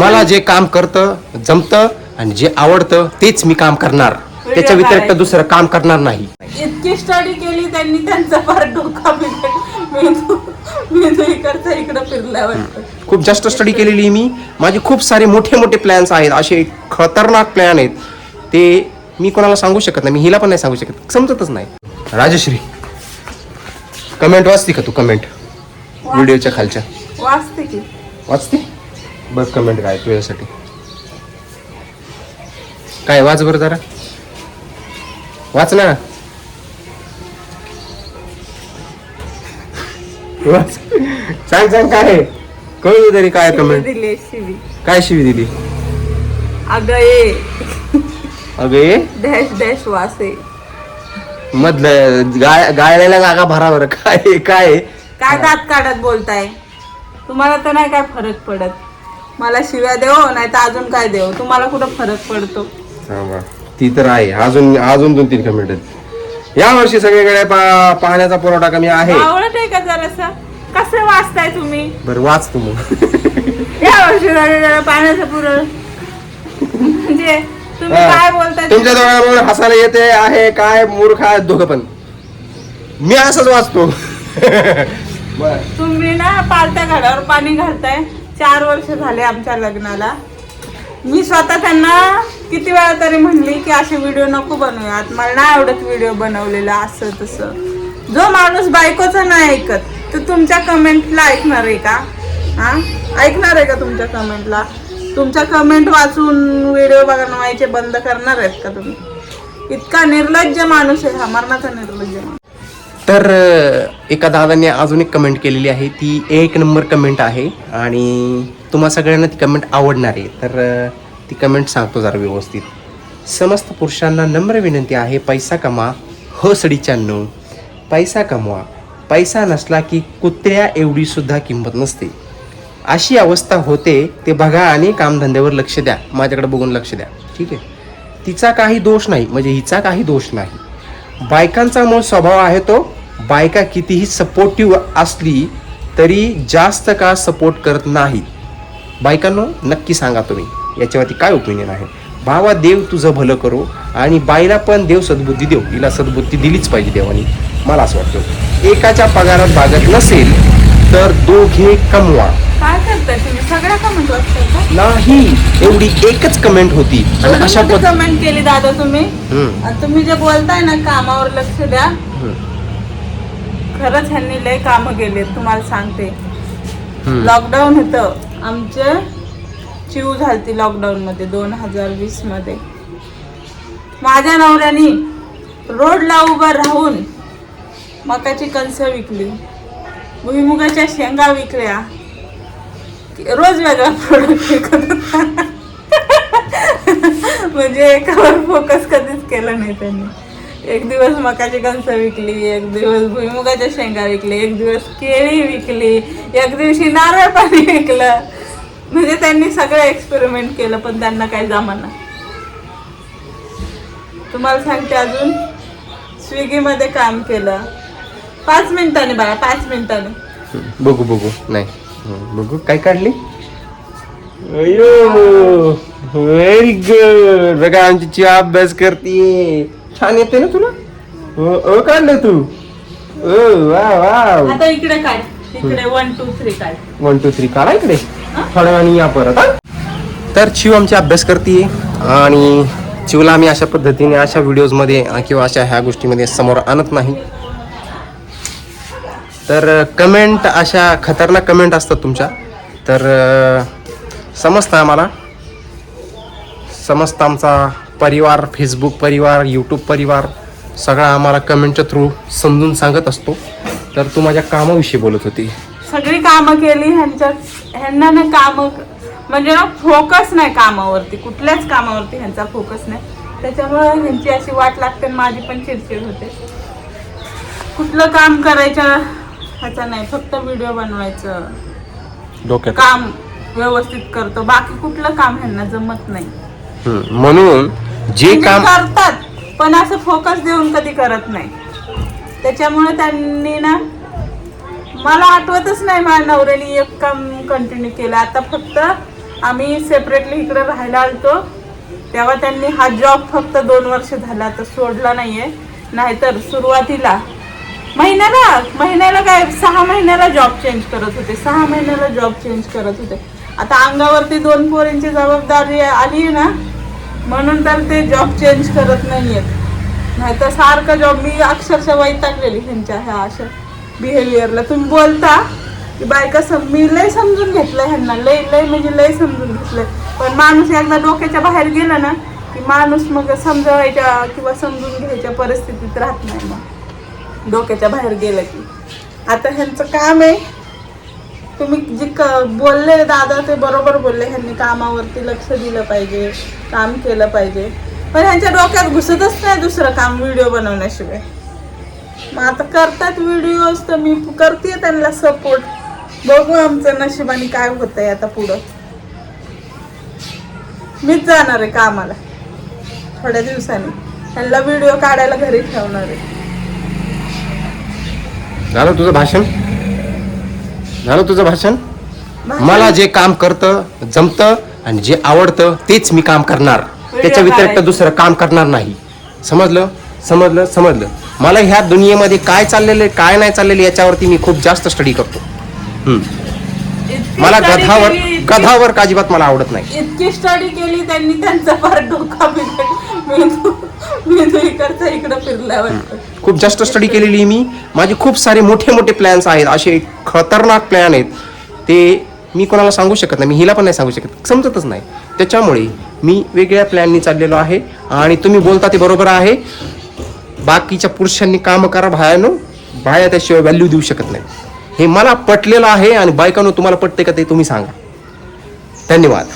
मला जे काम करतं जमतं आणि जे आवडतं तेच मी काम करणार. त्याच्या व्यतिरिक्त. दुसरं काम करणार नाही. इतकी स्टडी केली त्यांनी त्यांचा फार डोका बिघड मेंदू मेंदू इकडचा इकडं फिरला वाटतं. खूप जास्त स्टडी केलेली मी. माझे खूप सारे मोठे मोठे प्लॅन्स आहेत. असे खतरनाक प्लॅन आहेत. ते मी कोणाला सांगू शकत नाही. मी हिला पण नाही सांगू शकत. समजतच नाही. राजश्री कमेंट वाचते का तू? कमेंट व्हिडिओच्या खालच्या. वाचते की. वाचते? बघ कमेंट काय तुझ्यासाठी काय वाच बरं जरा. वाच ना. वाच. सांग सांग काय? कळू तरी काय कमेंट दिली शिवी. काय शिवी दिली? अगं ये अगं ये डॅश डॅश वासे मधलं गाय गायला जागा भरा बरं. काय काय? काय दात काढत बोलताय? तुम्हाला तर नाही काय फरक पडत. मला शिव्या देव नाही तर अजून काय देव? तुम्हाला कुठं फरक पडतो? थांबा. ती तर आहे. अजून अजून दोन तीन कमेंट आहेत. या वर्षी सगळीकडे पा- पाण्याचा पुरवठा कमी आहे. आवडत आहे का जरासं? कसं वाचताय तुम्ही? बरं वाच तू मग. या वर्षी जरा पाण्याचं म्हणजे तुम्ही काय बोलताय? तुमच्या डोळ्यावर हसायला येते आहे काय मूर्ख आहे दोघं पण. मी असंच वाचतो. बर तुम्ही ना पालत्या घरावर पाणी घालताय. चार वर्ष झाले आमच्या लग्नाला. मी स्वतः त्यांना किती वेळा तरी म्हणली की असे व्हिडिओ नको बनवूयात. मला नाही आवडत व्हिडिओ बनवलेला असं तसं. जो माणूस बायकोचा नाही ऐकत तर तुमच्या कमेंटला ऐकणार आहे का? हा? ऐकणार आहे का तुमच्या कमेंटला तुमच्या कमेंट वाचून व्हिडिओ बनवायचे बंद करणार आहेत का तुम्ही? इतका निर्लज्ज माणूस आहे हा मरणाचा निर्लज्ज माणूस. तर एका दादाने अजून एक कमेंट केलेली आहे. ती एक नंबर कमेंट आहे आणि तुम्हा सगळ्यांना ती कमेंट आवडणार आहे. तर ती कमेंट सांगतो जरा व्यवस्थित. समस्त पुरुषांना नम्र विनंती आहे पैसा कमा. हो सडीच्यानो. पैसा कमवा. पैसा नसला की कुत्र्या एवढीसुद्धा किंमत नसते. अशी अवस्था होते ते बघा आणि कामधंद्यावर लक्ष द्या. माझ्याकडे बघून लक्ष द्या. ठीक आहे? तिचा काही दोष नाही. म्हणजे हिचा काही दोष नाही. बायकांचा मूळ स्वभाव आहे तो बायका कितीही सपोर्टिव्ह असली तरी जास्त काळ सपोर्ट करत नाही बायकांनो नक्की सांगा तुम्ही याच्यावरती काय ओपिनियन आहे? भावा देव तुझं भलं करो आणि बाईला पण देव सद्बुद्धी देव हिला सद्बुद्धी दिलीच पाहिजे देवानी मला असं वाटतं. एकाच्या पगारात भागत नसेल तर दोघे कमवा. का नाही एवढी एकच कमेंट होती. आणि अशा कमेंट केली दादा तुम्ही. तुम्ही जे बोलताय ना कामावर लक्ष द्या. खरंच ह्यांनी लय कामं केलेत तुम्हाला सांगते. लॉकडाऊन होतं. आमचे चिव झालती लॉकडाऊन मध्ये दोन हजार वीसमध्ये माझ्या नवऱ्यानी रोडला उभं राहून मकाची कणसं विकली. भुईमुगाच्या शेंगा विकल्या. रोज वेगळा प्रोडक्ट विकत होता. म्हणजे एकावर फोकस कधीच केला नाही त्यांनी. एक दिवस मकाची कणसं विकली एक दिवस भुईमुगाच्या शेंगा विकली एक दिवस केळी विकली एक दिवशी नारळ पाणी विकलं. म्हणजे त्यांनी सगळं एक्सपेरिमेंट केलं पण त्यांना काही जमाना. तुम्हाला सांगते अजून स्विगीमध्ये काम केलं. पाच मिनिटांनी बघा पाच मिनिटांनी. बघू बघू. नाही. बघू काय काढली? अयो व्हेरी गुड बघा आमची अभ्यास करते छान येते ना तुला? हो काढलं तू. ओ वा वा आता इकडे काय इकडे वन टू थ्री काय वन टू थ्री काढा इकडे. थोड्या वेळाने या परत हा. तर चिव आमची अभ्यास करते आणि चिवला आम्ही अशा पद्धतीने अशा व्हिडिओजमध्ये अं, किंवा अशा ह्या गोष्टीमध्ये समोर आणत नाही. तर कमेंट अशा खतरनाक कमेंट असतात तुमच्या. तर अं, समजतं आम्हाला? समजतं आमचा परिवार फेसबुक परिवार यूट्यूब परिवार सगळा आम्हाला कमेंटच्या थ्रू समजून सांगत असतो. तर तू माझ्या कामाविषयी बोलत होती. सगळी कामं केली ह्यांच्या ह्यांना ना काम म्हणजे ना फोकस नाही कामावरती कुठल्याच कामावरती ह्यांचा फोकस नाही. त्याच्यामुळे ह्यांची अशी वाट लागते आणि माझी पण चिडचिड होते. कुठलं काम करायचं ह्याचा नाही फक्त व्हिडिओ बनवायचं. डोक्यात. काम व्यवस्थित करतो बाकी कुठलं काम ह्यांना जमत नाही. म्हणून जे म्हणजे काम करतात पण असं फोकस देऊन कधी करत नाही. त्याच्यामुळे त्यांनी ना मला आठवतच नाही माझ्या नवऱ्याने एक काम कंटिन्यू केलं. आता फक्त आम्ही सेपरेटली इकडे राहायला आलतो. तेव्हा त्यांनी हा जॉब फक्त दोन वर्ष झाला तर सोडला नाहीये. नाहीतर सुरुवातीला महिन्याला महिन्याला काय सहा महिन्याला जॉब चेंज करत होते. सहा महिन्याला जॉब चेंज करत होते. आता अंगावरती दोन पोरींची जबाबदारी आली आहे ना म्हणून तर ते जॉब चेंज करत नाहीयेत. नाही तर सारखा जॉब मी अक्षरशः वैतागलेली ह्यांच्या ह्या अशा बिहेवियरला तुम्ही बोलता की बायका सम मी लय समजून घेतलं ह्यांना. लय लय म्हणजे लय समजून घेतलंय. पण माणूस एकदा डोक्याच्या बाहेर गेला ना की माणूस मग समजवायच्या किंवा समजून घ्यायच्या परिस्थितीत राहत नाही मग. डोक्याच्या बाहेर गेलं की. आता ह्यांचं काम आहे तुम्ही जे क बोलले दादा ते बरोबर बोलले. ह्यांनी कामावरती लक्ष दिलं पाहिजे काम केलं पाहिजे. पण ह्यांच्या डोक्यात घुसतच नाही दुसरं काम व्हिडिओ बनवण्याशिवाय. मग आता करतात व्हिडिओज तर मी करते त्यांना सपोर्ट. बघू आमचं नशिबाने काय होतंय आता पुढं. मीच जाणार आहे कामाला. थोड्या दिवसांनी. त्यांना व्हिडिओ काढायला घरी ठेवणार आहे. झालं तुझं भाषण? झालं तुझं भाषण? मला जे काम करतं जमतं आणि जे आवडतं तेच मी काम करणार. त्याच्या व्यतिरिक्त. दुसरं काम करणार नाही. समजलं? समजलं? समजलं. मला ह्या दुनियेमध्ये काय चाललेलं आहे काय नाही चाललेलं याच्यावरती मी खूप जास्त स्टडी करतो. मला गधावर गधावर अजिबात मला आवडत नाही. इतकी स्टडी केली त्यांनी त्यांचा फार डोका खूप जास्त स्टडी केलेली मी. माझे खूप सारे मोठे मोठे प्लॅन्स आहेत. असे खतरनाक प्लॅन आहेत. ते मी कोणाला सांगू शकत नाही. मी हिला पण नाही सांगू शकत. समजतच नाही. त्याच्यामुळे मी वेगळ्या प्लॅननी चाललेलो आहे. आणि तुम्ही बोलता ते बरोबर आहे. बाकीच्या पुरुषांनी काम करा भायानो. बाया त्याशिवाय व्हॅल्यू देऊ शकत नाही. हे मला पटलेलं आहे आणि बायकांनो तुम्हाला पटते का ते तुम्ही सांगा. धन्यवाद.